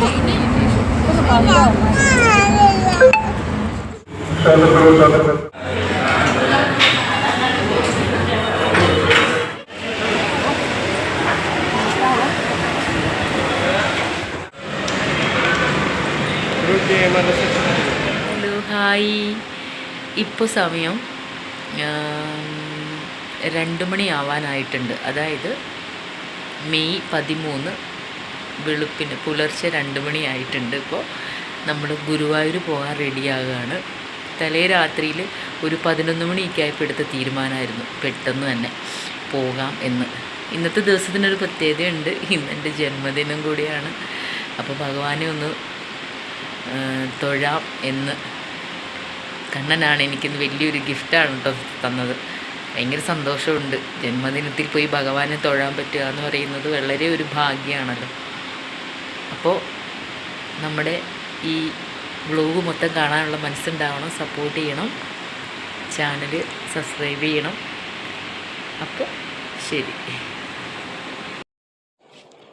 Hello hi. ഇപ്പോൾ സമയം രണ്ട് മണിയാവാനായിട്ടുണ്ട്. അതായത് മെയ് പതിമൂന്ന് വെളുപ്പിന് പുലർച്ചെ രണ്ട് മണിയായിട്ടുണ്ട് ഇപ്പോൾ നമ്മൾ ഗുരുവായൂർ പോകാൻ റെഡിയാകുകയാണ് തലേ രാത്രിയിൽ ഒരു പതിനൊന്ന് മണിയൊക്കെ ആയപ്പോൾ എടുത്ത തീരുമാനമായിരുന്നു. പെട്ടെന്ന് തന്നെ പോകാം എന്ന്. ഇന്നത്തെ ദിവസത്തിനൊരു പ്രത്യേകതയുണ്ട്. ഇന്ന് എന്റെ ജന്മദിനം കൂടിയാണ്. അപ്പോൾ ഭഗവാനെ ഒന്ന് തൊഴാം എന്ന്. കണ്ണനാണ് എനിക്കിന്ന് വലിയൊരു ഗിഫ്റ്റാണ് കേട്ടോ തന്നത്. ഭയങ്കര സന്തോഷമുണ്ട്. ജന്മദിനത്തിൽ പോയി ഭഗവാനെ തൊഴാൻ പറ്റുക എന്ന് പറയുന്നത് വളരെ ഒരു ഭാഗ്യമാണല്ലോ. അപ്പോൾ നമ്മുടെ ഈ വ്ലോഗ് മൊത്തം കാണാനുള്ള മനസ്സുണ്ടാവണം സപ്പോർട്ട് ചെയ്യണം ചാനൽ സബ്സ്ക്രൈബ് ചെയ്യണം. അപ്പോൾ ശരി.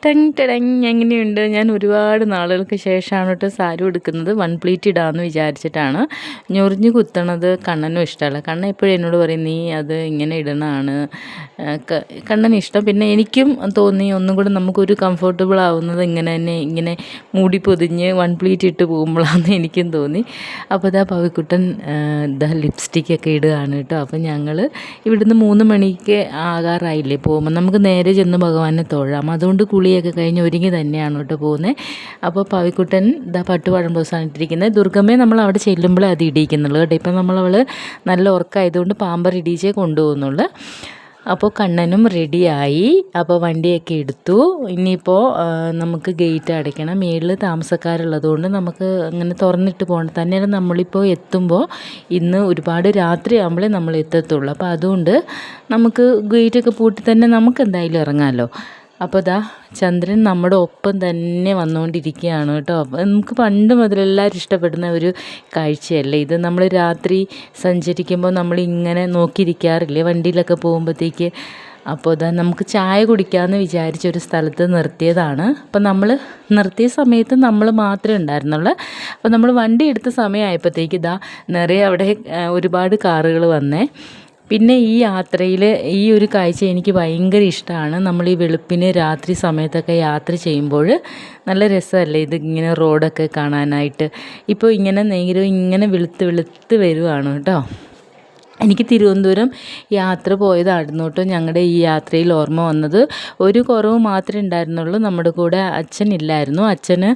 ടങ് എങ്ങനെയുണ്ട്? ഞാൻ ഒരുപാട് നാളുകൾക്ക് ശേഷമാണ് കേട്ടോ സാരി എടുക്കുന്നത് വൺ പ്ലീറ്റ് ഇടാമെന്ന് വിചാരിച്ചിട്ടാണ്. ഞൊറിഞ്ഞ് കുത്തണത് കണ്ണനും ഇഷ്ടമല്ല. കണ്ണൻ എപ്പോഴും എന്നോട് പറയും നീ അത് ഇങ്ങനെ ഇടണമാണ് കണ്ണന് ഇഷ്ടം. പിന്നെ എനിക്കും തോന്നി ഒന്നും കൂടെ നമുക്കൊരു കംഫർട്ടബിൾ ആവുന്നത് ഇങ്ങനെ തന്നെ ഇങ്ങനെ മൂടി പൊതിഞ്ഞ് വൺ പ്ലീറ്റ് ഇട്ട് പോകുമ്പോഴാണെന്ന് എനിക്കും തോന്നി. അപ്പോൾ ഇതാ പവിക്കുട്ടൻ ഇതാ ലിപ്സ്റ്റിക്കൊക്കെ ഇടുകയാണ് കേട്ടോ അപ്പോൾ ഞങ്ങൾ ഇവിടുന്ന് മൂന്ന് മണിക്ക് ആകാറായില്ലേ പോകുമ്പോൾ നമുക്ക് നേരെ ചെന്ന് ഭഗവാനെ തൊഴാം. അതുകൊണ്ട് കുളിയൊക്കെ കഴിഞ്ഞ് ഒരുങ്ങി തന്നെയാണ് കേട്ടോ പോകുന്നത്. അപ്പോൾ പാവിക്കുട്ടൻ ഇതാ പട്ടുപാടം ബ്ലൗസാണ് ഇട്ടിരിക്കുന്നത് ദുർഗമ്മയെ നമ്മൾ അവിടെ ചെല്ലുമ്പോൾ അത് ഇടിയിക്കുന്നുള്ളൂ കേട്ടോ. ഇപ്പം നമ്മളവൾ നല്ല ഉറക്കമായതുകൊണ്ട് പാമ്പർ ഇടിച്ചേ കൊണ്ടുപോകുന്നുള്ളൂ. അപ്പോൾ കണ്ണനും റെഡിയായി. അപ്പോൾ വണ്ടിയൊക്കെ എടുത്തു. ഇനിയിപ്പോൾ നമുക്ക് ഗേറ്റ് അടയ്ക്കണം. മേളിൽ താമസക്കാരുള്ളതുകൊണ്ട് നമുക്ക് അങ്ങനെ തുറന്നിട്ട് പോകണം തന്നെയാണ് നമ്മളിപ്പോൾ എത്തുമ്പോൾ ഇന്ന് ഒരുപാട് രാത്രി ആകുമ്പോഴേ നമ്മൾ എത്തത്തുള്ളൂ. അപ്പോൾ അതുകൊണ്ട് നമുക്ക് ഗേറ്റൊക്കെ പൂട്ടി തന്നെ നമുക്ക് എന്തായാലും ഇറങ്ങാമല്ലോ. അപ്പോൾ ദാ ചന്ദ്രൻ നമ്മുടെ ഒപ്പം തന്നെ വന്നുകൊണ്ടിരിക്കുകയാണ് കേട്ടോ. നമുക്ക് പണ്ട് മുതൽ എല്ലാവരും ഇഷ്ടപ്പെടുന്ന ഒരു കാഴ്ചയല്ലേ? ഇത് നമ്മൾ രാത്രി സഞ്ചരിക്കുമ്പോൾ നമ്മൾ ഇങ്ങനെ നോക്കിയിരിക്കാറില്ലേ? വണ്ടിയിലൊക്കെ പോകുമ്പോഴത്തേക്ക്. അപ്പോൾ ഇതാ നമുക്ക് ചായ കുടിക്കാമെന്ന് വിചാരിച്ച ഒരു സ്ഥലത്ത് നിർത്തിയതാണ്. അപ്പോൾ നമ്മൾ നിർത്തിയ സമയത്ത് നമ്മൾ മാത്രമേ ഉണ്ടായിരുന്നുള്ളൂ. അപ്പോൾ നമ്മൾ വണ്ടി എടുത്ത സമയമായപ്പോഴത്തേക്ക് ഇതാ നിറയെ അവിടെ ഒരുപാട് കാറുകൾ വന്നേ. പിന്നെ ഈ യാത്രയിൽ ഈ ഒരു കാഴ്ച എനിക്ക് ഭയങ്കര ഇഷ്ടമാണ് നമ്മൾ ഈ വെളുപ്പിന് രാത്രി സമയത്തൊക്കെ യാത്ര ചെയ്യുമ്പോൾ നല്ല രസമല്ലേ? ഇത് ഇങ്ങനെ റോഡൊക്കെ കാണാനായിട്ട്. ഇപ്പോൾ ഇങ്ങനെ നേരം ഇങ്ങനെ വെളുത്ത് വെളുത്ത് വരുവാണ് കേട്ടോ. എനിക്ക് തിരുവനന്തപുരം യാത്ര പോയതായിരുന്നു കേട്ടോ. ഞങ്ങളുടെ ഈ യാത്രയിൽ ഓർമ്മ വന്നത്. ഒരു കുറവ് മാത്രമേ ഉണ്ടായിരുന്നുള്ളൂ. നമ്മുടെ കൂടെ അച്ഛൻ ഇല്ലായിരുന്നു. അച്ഛന്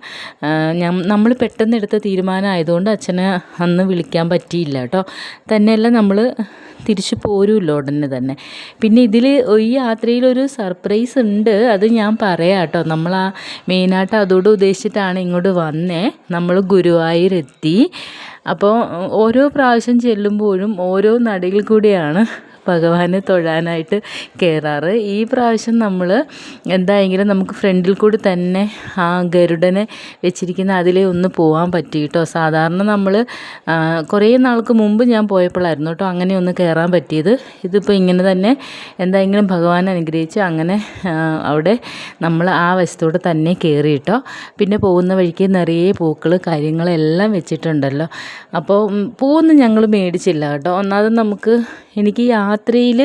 നമ്മൾ പെട്ടെന്ന് എടുത്ത തീരുമാനമായതുകൊണ്ട് അച്ഛനെ അന്ന് വിളിക്കാൻ പറ്റിയില്ല കേട്ടോ. തന്നെയല്ല നമ്മൾ തിരിച്ചു പോരുമല്ലോ ഉടനെ തന്നെ. പിന്നെ ഇതിൽ ഈ യാത്രയിൽ ഒരു സർപ്രൈസ് ഉണ്ട്. അത് ഞാൻ പറയാം കേട്ടോ. നമ്മൾ ആ മെയിനായിട്ട് അതോട് ഉദ്ദേശിച്ചിട്ടാണ് ഇങ്ങോട്ട് വന്നേ. നമ്മൾ ഗുരുവായൂർ എത്തി അപ്പോൾ ഓരോ പ്രാവശ്യം ചെല്ലുമ്പോഴും ഓരോ നടയിൽ കൂടിയാണ് ഭഗവാനെ തൊഴാനായിട്ട് കയറാറ് ഈ പ്രാവശ്യം നമ്മൾ എന്തായെങ്കിലും നമുക്ക് ഫ്രണ്ടിൽ കൂടി തന്നെ ആ ഗരുഡനെ വെച്ചിരിക്കുന്ന അതിലേ ഒന്ന് പോകാൻ പറ്റി കേട്ടോ സാധാരണ നമ്മൾ കുറേ നാൾക്ക് മുമ്പ് ഞാൻ പോയപ്പോഴായിരുന്നു കേട്ടോ അങ്ങനെ ഒന്ന് കയറാൻ പറ്റിയത്. ഇതിപ്പോൾ ഇങ്ങനെ തന്നെ എന്തായെങ്കിലും ഭഗവാൻ അനുഗ്രഹിച്ച് അങ്ങനെ അവിടെ നമ്മൾ ആ വശത്തോടെ തന്നെ കയറി കേട്ടോ പിന്നെ പോകുന്ന വഴിക്ക് നിറയെ പൂക്കൾ കാര്യങ്ങളെല്ലാം വെച്ചിട്ടുണ്ടല്ലോ. അപ്പോൾ പൂവൊന്നും ഞങ്ങൾ മേടിച്ചില്ല കേട്ടോ. ഒന്നാമത് നമുക്ക് എനിക്ക് യാത്രയിൽ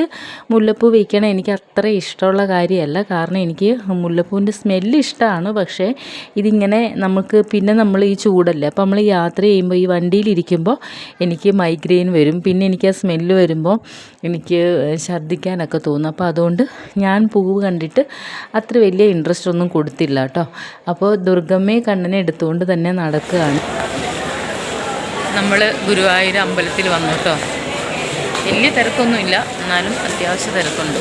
മുല്ലപ്പൂ വയ്ക്കണം എനിക്ക് അത്ര ഇഷ്ടമുള്ള കാര്യമല്ല. കാരണം എനിക്ക് മുല്ലപ്പൂവിന്റെ സ്മെല്ല് ഇഷ്ടമാണ് പക്ഷേ ഇതിങ്ങനെ നമുക്ക് പിന്നെ നമ്മൾ ഈ ചൂടല്ലേ അപ്പോൾ നമ്മൾ യാത്ര ചെയ്യുമ്പോൾ ഈ വണ്ടിയിലിരിക്കുമ്പോൾ എനിക്ക് മൈഗ്രെയിൻ വരും. പിന്നെ എനിക്ക് ആ സ്മെല്ല് വരുമ്പോൾ എനിക്ക് ഛർദ്ദിക്കാനൊക്കെ തോന്നും. അപ്പോൾ അതുകൊണ്ട് ഞാൻ പൂവ് കണ്ടിട്ട് അത്ര വലിയ ഇൻട്രസ്റ്റ് ഒന്നും കൊടുത്തില്ല കേട്ടോ. അപ്പോൾ ദുർഗമ്മയെ കണ്ണനെ എടുത്തുകൊണ്ട് തന്നെ നടക്കുകയാണ്. നമ്മൾ ഗുരുവായൂർ അമ്പലത്തിൽ വന്നു കേട്ടോ. വലിയ തിരക്കൊന്നുമില്ല. എന്നാലും അത്യാവശ്യ തിരക്കുണ്ട്.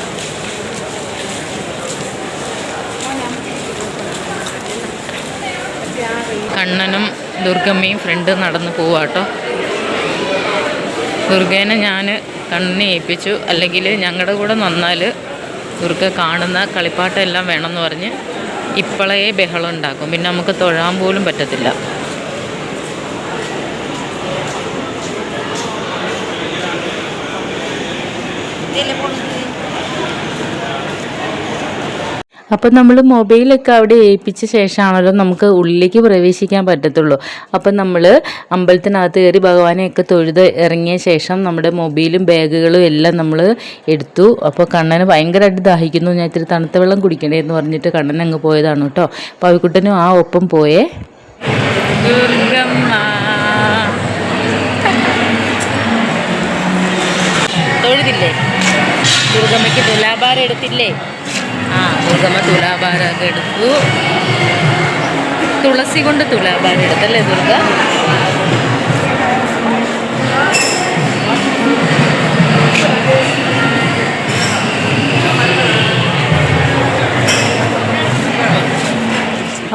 കണ്ണനും ദുർഗമ്മയും ഫ്രണ്ട് നടന്ന് പോവാട്ടോ. ദുർഗേനെ ഞാൻ കണ്ണിനെ ഏൽപ്പിച്ചു. അല്ലെങ്കിൽ ഞങ്ങളുടെ കൂടെ നന്നാൽ ദുർഗ കാണുന്ന കളിപ്പാട്ടെല്ലാം വേണമെന്ന് പറഞ്ഞ് ഇപ്പോഴേ ബഹളം ഉണ്ടാക്കും. പിന്നെ നമുക്ക് തൊഴാൻ പോലും പറ്റത്തില്ല. അപ്പം നമ്മൾ മൊബൈലൊക്കെ അവിടെ ഏൽപ്പിച്ച ശേഷമാണല്ലോ നമുക്ക് ഉള്ളിലേക്ക് പ്രവേശിക്കാൻ പറ്റത്തുള്ളൂ. അപ്പം നമ്മൾ അമ്പലത്തിനകത്ത് കയറി ഭഗവാനെയൊക്കെ തൊഴുത് ഇറങ്ങിയ ശേഷം നമ്മുടെ മൊബൈലും ബാഗുകളും എല്ലാം നമ്മൾ എടുത്തു. അപ്പോൾ കണ്ണന് ഭയങ്കരമായിട്ട് ദാഹിക്കുന്നു. ഞാൻ ഇത്തിരി തണുത്ത വെള്ളം കുടിക്കണേ എന്ന് പറഞ്ഞിട്ട് കണ്ണൻ അങ്ങ് പോയതാണ് കേട്ടോ. പവിക്കുട്ടനും ആ ഒപ്പം പോയേ. തൊഴുതില്ലേ? ദുർഗമ്മയ്ക്ക് തുലാഭാരം എടുത്തില്ലേ? ആ ദുർഗമ്മ തുലാഭാരമൊക്കെ എടുത്തു. തുളസി കൊണ്ട് തുലാഭാരം എടുത്തല്ലേ ദുർഗ?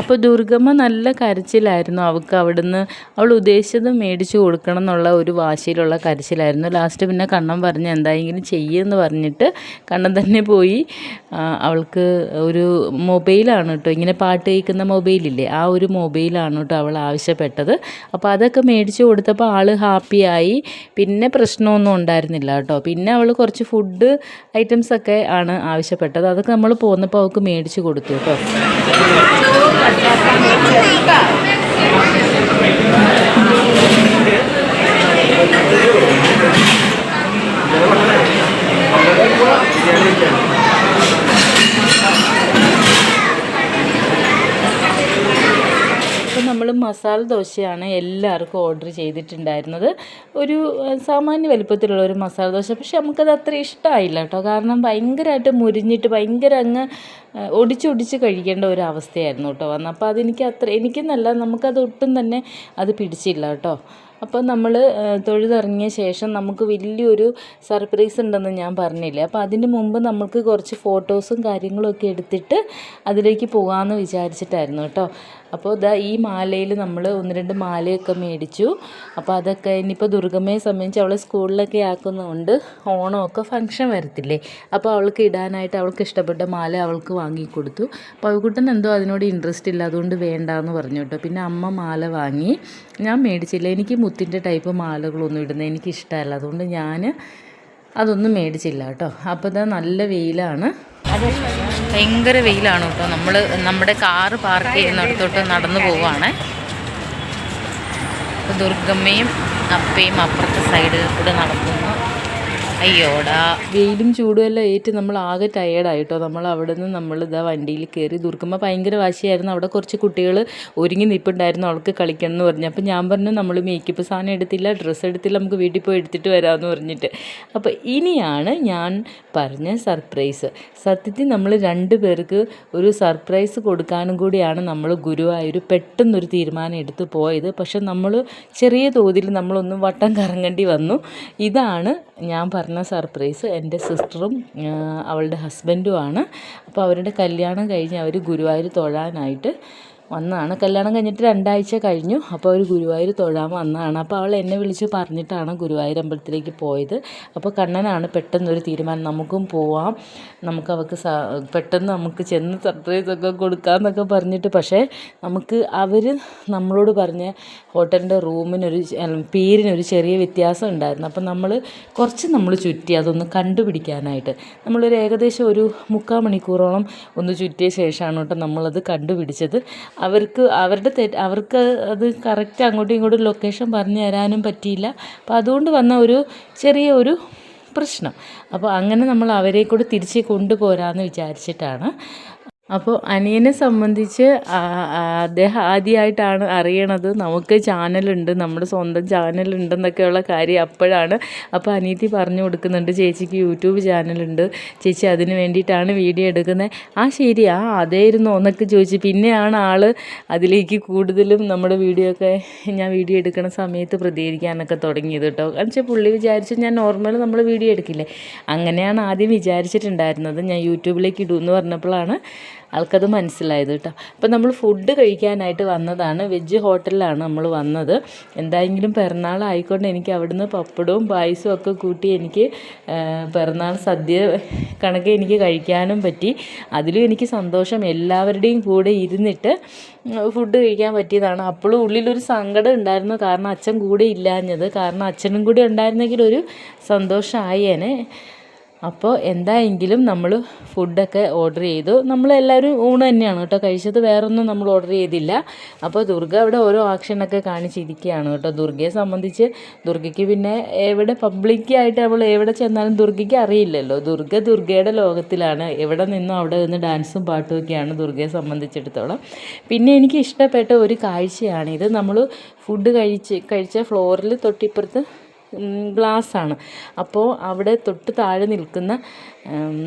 അപ്പോൾ ദുർഗമ്മ നല്ല കരച്ചിലായിരുന്നു അവൾക്ക് അവിടുന്ന്. അവൾ ഉദ്ദേശിച്ചത് മേടിച്ചു കൊടുക്കണം എന്നുള്ള ഒരു വാശിയിലുള്ള കരച്ചിലായിരുന്നു. ലാസ്റ്റ് പിന്നെ കണ്ണൻ പറഞ്ഞ് എന്തായെങ്കിലും ചെയ്യുമെന്ന് പറഞ്ഞിട്ട് കണ്ണൻ തന്നെ പോയി. അവൾക്ക് ഒരു മൊബൈലാണ് കേട്ടോ. ഇങ്ങനെ പാട്ട് കേൾക്കുന്ന മൊബൈലില്ലേ? ആ ഒരു മൊബൈലാണ് കേട്ടോ അവൾ ആവശ്യപ്പെട്ടത്. അപ്പോൾ അതൊക്കെ മേടിച്ചു കൊടുത്തപ്പോൾ ആൾ ഹാപ്പിയായി പിന്നെ പ്രശ്നമൊന്നും ഉണ്ടായിരുന്നില്ല കേട്ടോ. പിന്നെ അവൾ കുറച്ച് ഫുഡ് ഐറ്റംസ് ഒക്കെ ആണ് ആവശ്യപ്പെട്ടത്. അതൊക്കെ നമ്മൾ പോന്നപ്പോൾ അവൾക്ക് മേടിച്ചു കൊടുത്തു കേട്ടോ. അപ്പോൾ നമ്മൾ മസാല ദോശയാണ് എല്ലാവർക്കും ഓർഡർ ചെയ്തിട്ടുണ്ടായിരുന്നത്. ഒരു സാമാന്യ വലിപ്പത്തിലുള്ള ഒരു മസാല ദോശ. പക്ഷെ നമുക്കത് അത്ര ഇഷ്ടമായില്ല കേട്ടോ. കാരണം ഭയങ്കരമായിട്ട് മുരിഞ്ഞിട്ട് ഭയങ്കര അങ്ങ് ഒടിച്ചൊടിച്ച് കഴിക്കേണ്ട ഒരു അവസ്ഥയായിരുന്നു കേട്ടോ വന്നത്. അപ്പോൾ അതെനിക്ക് അത്ര എനിക്കെന്നല്ല നമുക്കത് ഒട്ടും തന്നെ അത് പിടിച്ചില്ല കേട്ടോ. അപ്പോൾ നമ്മൾ തൊഴുതിറങ്ങിയ ശേഷം നമുക്ക് വലിയൊരു സർപ്രൈസ് ഉണ്ടെന്ന് ഞാൻ പറഞ്ഞില്ലേ. അപ്പോൾ അതിന് മുമ്പ് നമുക്ക് കുറച്ച് ഫോട്ടോസും കാര്യങ്ങളും ഒക്കെ എടുത്തിട്ട് അതിലേക്ക് പോകാമെന്ന് വിചാരിച്ചിട്ടായിരുന്നു കേട്ടോ. അപ്പോൾ ഇതാ ഈ മാലയിൽ നമ്മൾ ഒന്ന് രണ്ട് മാലയൊക്കെ മേടിച്ചു. അപ്പോൾ അതൊക്കെ ഇനിയിപ്പോൾ ദുർഗമ്മയെ സംബന്ധിച്ച് അവളെ സ്കൂളിലൊക്കെ ആക്കുന്നതുകൊണ്ട് ഓണമൊക്കെ ഫംഗ്ഷൻ വരത്തില്ലേ? അപ്പോൾ അവൾക്ക് ഇടാനായിട്ട് അവൾക്ക് ഇഷ്ടപ്പെട്ട മാല അവൾക്ക് വാങ്ങിക്കൊടുത്തു. പവിക്കുട്ടൻ എന്തോ അതിനോട് ഇൻട്രസ്റ്റ് ഇല്ല. അതുകൊണ്ട് വേണ്ട എന്ന് പറഞ്ഞു കേട്ടോ. പിന്നെ അമ്മ മാല വാങ്ങി. ഞാൻ മേടിച്ചില്ല. എനിക്ക് മുത്തിന്റെ ടൈപ്പ് മാലകളൊന്നും ഇടുന്നത് എനിക്ക് ഇഷ്ടമല്ല അതുകൊണ്ട് ഞാൻ അതൊന്നും മേടിച്ചില്ല കേട്ടോ. അപ്പോൾ ഇതാ നല്ല വെയിലാണ്. ഭയങ്കര വെയിലാണ് കേട്ടോ. നമ്മൾ നമ്മുടെ കാറ് പാർക്ക് ചെയ്യുന്നിടത്തോട്ട് നടന്നു പോവുകയാണ് ദുർഗമ്മയും അപ്പയും അപ്പുറത്തെ സൈഡ് കൂടെ നടക്കുന്നു. അയ്യോടാ. വെയിലും ചൂടും എല്ലാം ഏറ്റ് നമ്മൾ ആകെ ടയേർഡായിട്ടോ നമ്മൾ അവിടെ നിന്ന് നമ്മൾ ഇതാ വണ്ടിയിൽ കയറി ദുർഗമ്മ ഭയങ്കര വാശിയായിരുന്നു. അവിടെ കുറച്ച് കുട്ടികൾ ഒരുങ്ങി നിൽപ്പുണ്ടായിരുന്നു അവൾക്ക് കളിക്കണം എന്ന് പറഞ്ഞു. അപ്പോൾ ഞാൻ പറഞ്ഞു നമ്മൾ മേക്കപ്പ് സാധനം എടുത്തില്ല ഡ്രസ്സ് എടുത്തില്ല നമുക്ക് വീട്ടിൽ പോയി എടുത്തിട്ട് വരാമെന്ന് പറഞ്ഞിട്ട്. അപ്പോൾ ഇനിയാണ് ഞാൻ പറഞ്ഞ സർപ്രൈസ് സത്യത്തിൽ നമ്മൾ രണ്ട് പേർക്ക് ഒരു സർപ്രൈസ് കൊടുക്കാനും കൂടിയാണ് നമ്മൾ ഗുരുവായൂർ പെട്ടെന്നൊരു തീരുമാനം എടുത്ത് പോയത്. പക്ഷെ നമ്മൾ ചെറിയ തോതിൽ നമ്മളൊന്നും വട്ടം കറങ്ങേണ്ടി വന്നു. ഇതാണ് ഞാൻ പറഞ്ഞ സർപ്രൈസ് എന്റെ സിസ്റ്ററും അവളുടെ ഹസ്ബൻഡുമാണ് അപ്പോൾ അവരുടെ കല്യാണം കഴിഞ്ഞ് അവർ ഗുരുവായൂർ തൊഴാനായിട്ട് വന്നതാണ്. കല്യാണം കഴിഞ്ഞിട്ട് രണ്ടാഴ്ച കഴിഞ്ഞു. അപ്പോൾ ഒരു ഗുരുവായൂർ തൊഴാൻ വന്നതാണ്. അപ്പോൾ അവൾ എന്നെ വിളിച്ച് പറഞ്ഞിട്ടാണ് ഗുരുവായൂർ അമ്പലത്തിലേക്ക് പോയത്. അപ്പോൾ കണ്ണനാണ് പെട്ടെന്നൊരു തീരുമാനം. നമുക്കും പോവാം. നമുക്ക് അവൾക്ക് പെട്ടെന്ന് നമുക്ക് ചെന്ന് സർപ്രൈസ് ഒക്കെ കൊടുക്കാമെന്നൊക്കെ പറഞ്ഞിട്ട്. പക്ഷേ നമുക്ക് അവർ നമ്മളോട് പറഞ്ഞ ഹോട്ടലിന്റെ റൂമിനൊരു പേരിനൊരു ചെറിയ വ്യത്യാസം ഉണ്ടായിരുന്നു. അപ്പം നമ്മൾ കുറച്ച് നമ്മൾ ചുറ്റി അതൊന്ന് കണ്ടുപിടിക്കാനായിട്ട്. നമ്മളൊരു ഏകദേശം ഒരു മുക്കാൽ മണിക്കൂറോളം ഒന്ന് ചുറ്റിയ ശേഷമാണ് കേട്ടോ നമ്മളത് കണ്ടുപിടിച്ചത്. അവർക്ക് അവരുടെ തെ അവർക്ക് അത് കറക്റ്റ് അങ്ങോട്ടും ഇങ്ങോട്ടും ലൊക്കേഷൻ പറഞ്ഞു തരാനും പറ്റിയില്ല. അപ്പോൾ അതുകൊണ്ട് വന്ന ഒരു ചെറിയ ഒരു പ്രശ്നം. അപ്പോൾ അങ്ങനെ നമ്മൾ അവരെ കൂടെ തിരിച്ച് കൊണ്ടുപോരാമെന്ന് വിചാരിച്ചിട്ടാണ് അപ്പോൾ അനിയനെ സംബന്ധിച്ച് അദ്ദേഹം ആദ്യമായിട്ടാണ് അറിയണത്. നമുക്ക് ചാനലുണ്ട് നമ്മുടെ സ്വന്തം ചാനലുണ്ടെന്നൊക്കെയുള്ള കാര്യം അപ്പോഴാണ്. അപ്പോൾ അനിയത്തി പറഞ്ഞു കൊടുക്കുന്നുണ്ട് ചേച്ചിക്ക് യൂട്യൂബ് ചാനലുണ്ട്. ചേച്ചി അതിന് വേണ്ടിയിട്ടാണ് വീഡിയോ എടുക്കുന്നത്. ആ ശരി ആ അതേയിരുന്നു എന്നൊക്കെ ചോദിച്ചു. പിന്നെയാണ് ആൾ അതിലേക്ക് കൂടുതലും നമ്മുടെ വീഡിയോ ഒക്കെ ഞാൻ വീഡിയോ എടുക്കുന്ന സമയത്ത് പ്രതികരിക്കാനൊക്കെ തുടങ്ങിയത് കേട്ടോ. കാരണം വെച്ചാൽ പുള്ളി വിചാരിച്ചു ഞാൻ നോർമൽ നമ്മൾ വീഡിയോ എടുക്കില്ലേ? അങ്ങനെയാണ് ആദ്യം വിചാരിച്ചിട്ടുണ്ടായിരുന്നത്. ഞാൻ യൂട്യൂബിലേക്ക് ഇടൂ എന്ന് പറഞ്ഞപ്പോഴാണ് ആൾക്കത് മനസ്സിലായത് കേട്ടോ. അപ്പം നമ്മൾ ഫുഡ് കഴിക്കാനായിട്ട് വന്നതാണ്. വെജ് ഹോട്ടലിലാണ് നമ്മൾ വന്നത്. എന്തായെങ്കിലും പിറന്നാൾ ആയിക്കൊണ്ട് എനിക്ക് അവിടുന്ന് പപ്പടവും പായസവും ഒക്കെ കൂട്ടി എനിക്ക് പിറന്നാൾ സദ്യ കണക്ക് എനിക്ക് കഴിക്കാനും പറ്റി. അതിലും എനിക്ക് സന്തോഷം. എല്ലാവരുടെയും കൂടെ ഇരുന്നിട്ട് ഫുഡ് കഴിക്കാൻ പറ്റിയതാണ്. അപ്പോഴും ഉള്ളിലൊരു സങ്കടം ഉണ്ടായിരുന്നു. കാരണം അച്ഛൻ കൂടെ ഇല്ലാഞ്ഞത്. കാരണം അച്ഛനും കൂടെ ഉണ്ടായിരുന്നെങ്കിൽ ഒരു സന്തോഷമായേനെ അപ്പോൾ എന്തായെങ്കിലും നമ്മൾ ഫുഡൊക്കെ ഓർഡർ ചെയ്തു. നമ്മളെല്ലാവരും ഊണ് തന്നെയാണ് കേട്ടോ കഴിച്ചത്. വേറൊന്നും നമ്മൾ ഓർഡർ ചെയ്തില്ല. അപ്പോൾ ദുർഗ അവിടെ ഓരോ ആക്ഷനൊക്കെ കാണിച്ചിരിക്കുകയാണ് കേട്ടോ. ദുർഗയെ സംബന്ധിച്ച് ദുർഗയ്ക്ക് പിന്നെ എവിടെ പബ്ലിക്കായിട്ട് അവൾ എവിടെ ചെന്നാലും ദുർഗയ്ക്ക് അറിയില്ലല്ലോ. ദുർഗ ദുർഗയുടെ ലോകത്തിലാണ്. എവിടെ നിന്നും അവിടെ നിന്ന് ഡാൻസും പാട്ടും ഒക്കെയാണ് ദുർഗയെ സംബന്ധിച്ചിടത്തോളം. പിന്നെ എനിക്ക് ഇഷ്ടപ്പെട്ട ഒരു കാഴ്ചയാണിത്. നമ്മൾ ഫുഡ് കഴിച്ച് കഴിച്ച ഫ്ലോറിൽ തൊട്ടിപ്പുറത്ത് ഗ്ലാസ്സാണ്. അപ്പോൾ അവിടെ തൊട്ട് താഴെ നിൽക്കുന്ന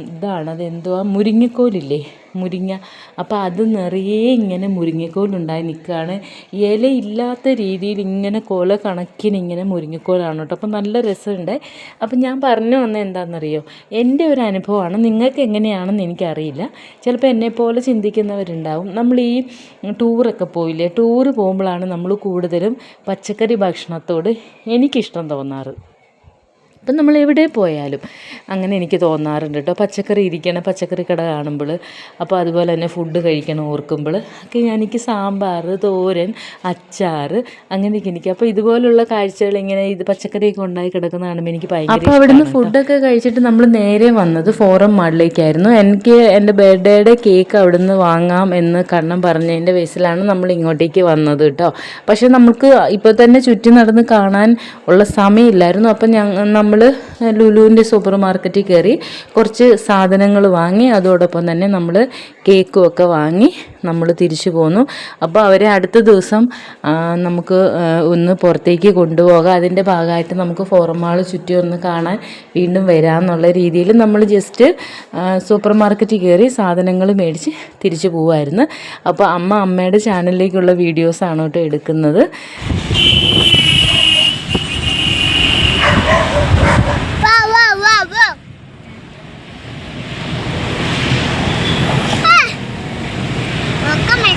ഇതാണ് അതെന്തുവാ? മുരിങ്ങക്കോലില്ലേ? മുരിങ്ങ. അപ്പോൾ അത് നിറയെ ഇങ്ങനെ മുരിങ്ങക്കോലുണ്ടായി നിൽക്കുകയാണ് ഇലയില്ലാത്ത രീതിയിൽ ഇങ്ങനെ കോല കണക്കിന് ഇങ്ങനെ മുരിങ്ങക്കോലാണ് കേട്ടോ. അപ്പോൾ നല്ല രസമുണ്ട്. അപ്പം ഞാൻ പറഞ്ഞു വന്നത് എന്താണെന്നറിയോ? എന്റെ ഒരു അനുഭവമാണ്. നിങ്ങൾക്ക് എങ്ങനെയാണെന്ന് എനിക്കറിയില്ല. ചിലപ്പോൾ എന്നെപ്പോലെ ചിന്തിക്കുന്നവരുണ്ടാവും. നമ്മൾ ഈ ടൂറൊക്കെ പോയില്ലേ? ടൂറ് പോകുമ്പോഴാണ് നമ്മൾ കൂടുതലും പച്ചക്കറി ഭക്ഷണത്തോട് എനിക്കിഷ്ടം തോന്നാറ്. അപ്പം നമ്മൾ എവിടെ പോയാലും അങ്ങനെ എനിക്ക് തോന്നാറുണ്ട് കേട്ടോ. പച്ചക്കറി ഇരിക്കണ പച്ചക്കറി കട കാണുമ്പോൾ. അപ്പോൾ അതുപോലെ തന്നെ ഫുഡ് കഴിക്കണം ഓർക്കുമ്പോൾ ഒക്കെ എനിക്ക് സാമ്പാർ തോരൻ അച്ചാർ അങ്ങനെയൊക്കെ എനിക്ക് അപ്പോൾ ഇതുപോലുള്ള കാഴ്ചകൾ ഇങ്ങനെ ഇത് പച്ചക്കറിയൊക്കെ ഉണ്ടായി കിടക്കുന്ന കാണുമ്പോൾ എനിക്ക് ഭയങ്കര അപ്പോൾ അവിടുന്ന് ഫുഡൊക്കെ കഴിച്ചിട്ട് നമ്മൾ നേരെ വന്നത് ഫോറം മാളിലേക്കായിരുന്നു. എനിക്ക് എന്റെ ബർത്ത്ഡേയുടെ കേക്ക് അവിടുന്ന് വാങ്ങാം എന്ന് കണ്ണം പറഞ്ഞതിന്റെ ബേസിലാണ് നമ്മൾ ഇങ്ങോട്ടേക്ക് വന്നത് കേട്ടോ. പക്ഷേ നമുക്ക് ഇപ്പോൾ തന്നെ ചുറ്റി നടന്ന് കാണാൻ ഉള്ള സമയമില്ലായിരുന്നു. അപ്പം ഞങ്ങൾ നമ്മൾ ലുലുവിന്റെ സൂപ്പർ മാർക്കറ്റിൽ കയറി കുറച്ച് സാധനങ്ങൾ വാങ്ങി അതോടൊപ്പം തന്നെ നമ്മൾ കേക്കും ഒക്കെ വാങ്ങി നമ്മൾ തിരിച്ചു പോന്നു. അപ്പോൾ അവരെ അടുത്ത ദിവസം നമുക്ക് ഒന്ന് പുറത്തേക്ക് കൊണ്ടുപോകാം. അതിന്റെ ഭാഗമായിട്ട് നമുക്ക് ഫോറം മാൾ ചുറ്റി ഒന്ന് കാണാൻ വീണ്ടും വരാമെന്നുള്ള രീതിയിൽ നമ്മൾ ജസ്റ്റ് സൂപ്പർ മാർക്കറ്റിൽ കയറി സാധനങ്ങൾ മേടിച്ച് തിരിച്ചു പോവായിരുന്നു. അപ്പോൾ അമ്മ അമ്മയുടെ ചാനലിലേക്കുള്ള വീഡിയോസാണ് കേട്ടോ എടുക്കുന്നത്. ก็ไม่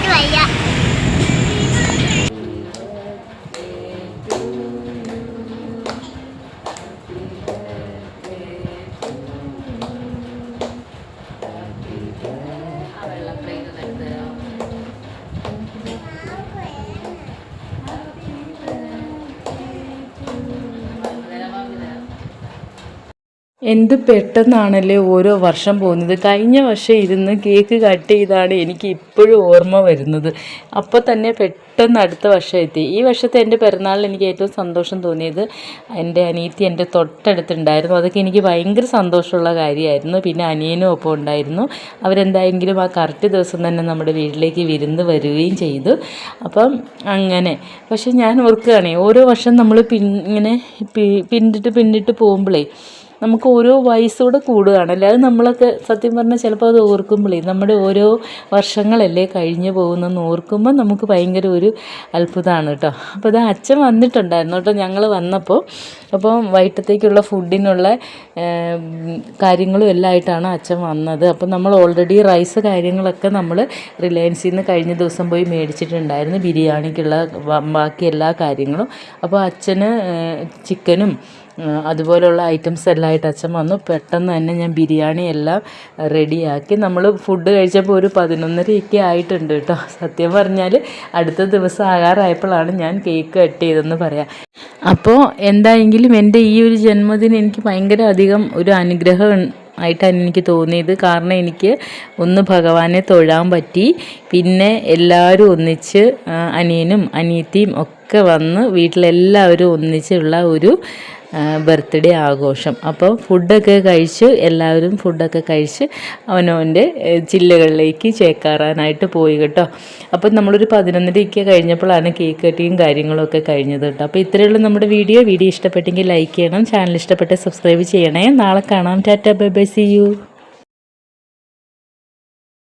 എന്ത് പെട്ടെന്നാണല്ലേ ഓരോ വർഷം പോകുന്നത്? കഴിഞ്ഞ വർഷം ഇരുന്ന് കേക്ക് കട്ട് ചെയ്താണ് എനിക്ക് ഇപ്പോഴും ഓർമ്മ വരുന്നത്. അപ്പോൾ തന്നെ പെട്ടെന്ന് അടുത്ത വർഷം എത്തി. ഈ വർഷത്തെ എന്റെ പിറന്നാളിൽ എനിക്ക് ഏറ്റവും സന്തോഷം തോന്നിയത് എന്റെ അനിയത്തി എന്റെ തൊട്ടടുത്തുണ്ടായിരുന്നു. അതൊക്കെ എനിക്ക് ഭയങ്കര സന്തോഷമുള്ള കാര്യമായിരുന്നു. പിന്നെ അനിയനും ഒപ്പം ഉണ്ടായിരുന്നു. അവരെന്തായെങ്കിലും ആ കറക്റ്റ് ദിവസം തന്നെ നമ്മുടെ വീട്ടിലേക്ക് വിരുന്ന് വരികയും ചെയ്തു. അപ്പം അങ്ങനെ. പക്ഷെ ഞാൻ ഓർക്കുകയാണേ ഓരോ വർഷം നമ്മൾ പിൻ ഇങ്ങനെ പിന്നിട്ട് പിന്നിട്ട് പോകുമ്പോഴേ നമുക്ക് ഓരോ വയസ്സോടെ കൂടുകയാണല്ലേ അത് നമ്മളൊക്കെ സത്യം പറഞ്ഞാൽ ചിലപ്പോൾ അത് ഓർക്കുമ്പോഴേ നമ്മുടെ ഓരോ വർഷങ്ങളല്ലേ കഴിഞ്ഞു പോകുന്നെന്ന് ഓർക്കുമ്പോൾ നമുക്ക് ഭയങ്കര ഒരു അത്ഭുതമാണ് കേട്ടോ. അപ്പോൾ ഇത് അച്ഛൻ വന്നിട്ടുണ്ടായിരുന്നു കേട്ടോ ഞങ്ങൾ വന്നപ്പോൾ അപ്പോൾ വൈകിട്ടത്തേക്കുള്ള ഫുഡിനുള്ള കാര്യങ്ങളും എല്ലാം ആയിട്ടാണ് അച്ഛൻ വന്നത്. അപ്പം നമ്മൾ ഓൾറെഡി റൈസ് കാര്യങ്ങളൊക്കെ നമ്മൾ റിലയൻസിൽ നിന്ന് കഴിഞ്ഞ ദിവസം പോയി മേടിച്ചിട്ടുണ്ടായിരുന്നു. ബിരിയാണിക്കുള്ള ബാക്കി എല്ലാ കാര്യങ്ങളും. അപ്പോൾ അച്ഛന് ചിക്കനും ആ, അതുപോലുള്ള ഐറ്റംസ് എല്ലാം ആയിട്ട് അച്ഛൻ വന്നു. പെട്ടെന്ന് തന്നെ ഞാൻ ബിരിയാണി എല്ലാം റെഡിയാക്കി. നമ്മൾ ഫുഡ് കഴിച്ചപ്പോൾ ഒരു പതിനൊന്നരയൊക്കെ ആയിട്ടുണ്ട് കേട്ടോ. സത്യം പറഞ്ഞാൽ അടുത്ത ദിവസം ആകാറായപ്പോഴാണ് ഞാൻ കേക്ക് കട്ട് ചെയ്തതെന്ന് പറയാം. അപ്പോൾ എന്തായെങ്കിലും എന്റെ ഈ ഒരു ജന്മദിനം എനിക്ക് ഭയങ്കര അധികം ഒരു അനുഗ്രഹം ആയിട്ടാണ് എനിക്ക് തോന്നിയത്. കാരണം എനിക്ക് ഒന്ന് ഭഗവാനെ തൊഴാൻ പറ്റി. പിന്നെ എല്ലാവരും ഒന്നിച്ച് അനിയനും അനിയത്തിയും ഒക്കെ വന്ന് വീട്ടിലെല്ലാവരും ഒന്നിച്ചുള്ള ഒരു ബർത്ത്ഡേ ആഘോഷം. അപ്പോൾ ഫുഡൊക്കെ കഴിച്ച് എല്ലാവരും ഫുഡൊക്കെ കഴിച്ച് അവനവന്റെ ചില്ലകളിലേക്ക് ചേക്കാറാനായിട്ട് പോയി കേട്ടോ. അപ്പോൾ നമ്മളൊരു പതിനൊന്നരയൊക്കെ കഴിഞ്ഞപ്പോഴാണ് കേക്ക് കട്ടിയും കാര്യങ്ങളൊക്കെ കഴിഞ്ഞത് കേട്ടോ. അപ്പോൾ ഇത്രയുള്ള നമ്മുടെ വീഡിയോ. വീഡിയോ ഇഷ്ടപ്പെട്ടെങ്കിൽ ലൈക്ക് ചെയ്യണം. ചാനൽ ഇഷ്ടപ്പെട്ട് സബ്സ്ക്രൈബ് ചെയ്യണേ. നാളെ കാണാം. Tata bye bye see you